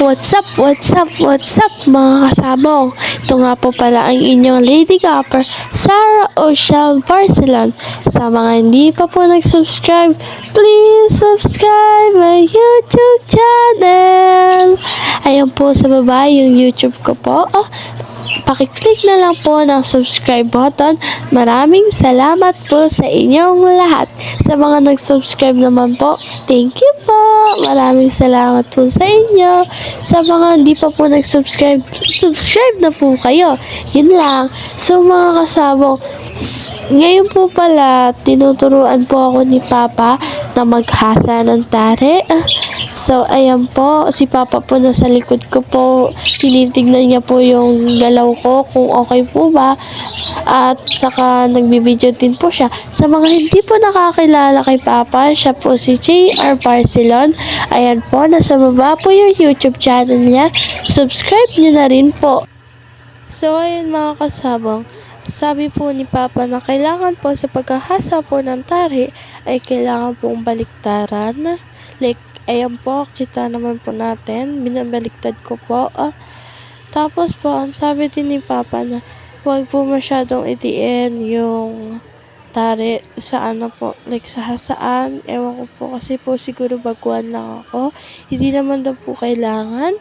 What's up, what's up, what's up mga kasabong? Ito nga po pala ang inyong Lady Gopper, Sarah Oshel Barcelon. Sa mga hindi pa po nag-subscribe, please subscribe my YouTube channel. Ayan po sa baba yung YouTube ko po. Oh, pakiclick na lang po ng subscribe button. Maraming salamat po sa inyong lahat. Sa mga nag-subscribe naman po, thank you po. Maraming salamat po sa inyo. Sa mga hindi pa po nag-subscribe, subscribe na po kayo. Yun lang. So mga kasabong, ngayon po pala, tinuturuan po ako ni Papa na maghasa ng tare. So, ayan po, si Papa po nasa likod ko po. Tinitignan niya po yung galaw ko kung okay po ba. At saka nagbibideo din po siya. Sa mga hindi po nakakilala kay Papa, siya po si JR Barcelon. Ayan po, nasa baba po yung YouTube channel niya. Subscribe niyo na rin po. So, ayun mga kasabang, sabi po ni Papa na kailangan po sa paghahasa po ng tari ay kailangan pong baliktaran. Like, ayan po, kita naman po natin, binabaliktad ko po. Ah, tapos po, ang sabi din ni Papa na huwag po masyadong itiin yung tari sa ano po, like sa hasaan. Ewan ko po kasi po siguro baguhan lang ako. Hindi naman daw po kailangan.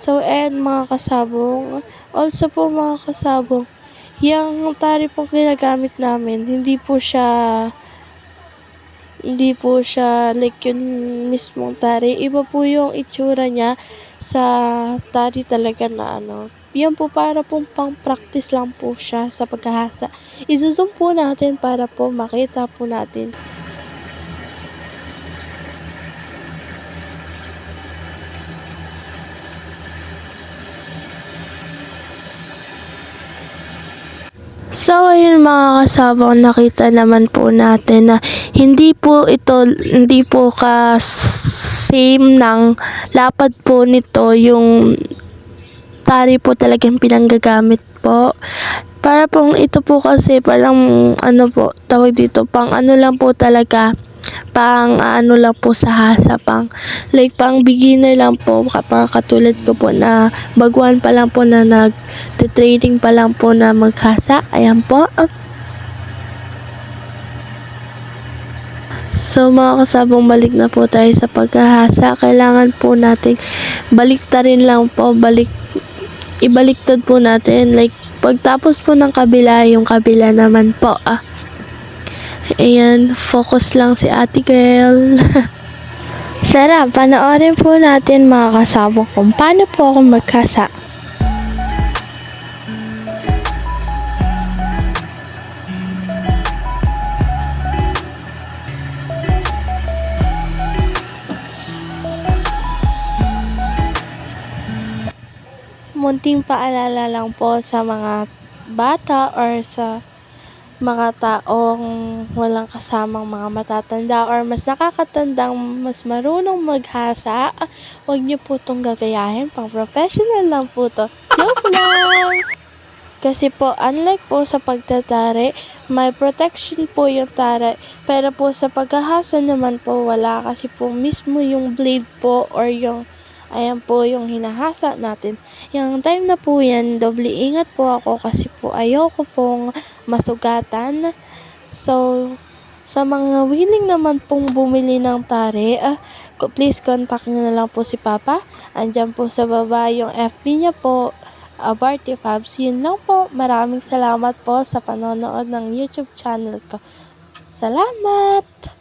So, and mga kasabong, also po mga kasabong, yung tari po ginagamit namin, hindi po siya hindi po siya like yun mismong tari. Iba po yung itsura niya sa tari talaga na ano. Yan po para pong pang practice lang po siya sa paghahasa. Isusum po natin para po makita po natin. So, ayun mga kasabang nakita naman po natin na hindi po ito, hindi po ka same ng lapad po nito yung tari po talagang pinanggagamit po. Para pong ito po kasi parang ano po, tawag dito, pang ano lang po talaga, pang ano lang po sa hasa, pang like pang beginner lang po, kapag katulad ko po na baguhan pa lang po na nag training pa lang po na maghasa. Ayan po. So mga kasabong balik na po tayo sa paghahasa. Kailangan po nating baliktarin lang po, balik ibaliktad po natin like pagtapos po ng kabila, yung kabila naman po ah. Ayan, focus lang si ate girl. Sarap, panoorin po natin mga kasabong kung paano po ako magkasa. munting paalala lang po sa mga bata or sa mga taong walang kasamang mga matatanda or mas nakakatandang mas marunong maghasa, huwag niyo po itong gagayahin. Pang professional lang po to. Joke lang! Kasi po, unlike po sa pagtatari, may protection po yung tare. Pero po sa paghahasa naman po, wala kasi po mismo yung blade po or yung Ayan po yung hinahasa natin. Yung time na po yan, doble ingat po ako kasi po ayoko pong masugatan. So, sa mga willing naman pong bumili ng tare, ko- please contact nyo na lang po si Papa. Andyan po sa baba yung FB niya po, uh, Barty Fabs. Yun lang po. Maraming salamat po sa panonood ng YouTube channel ko. Salamat!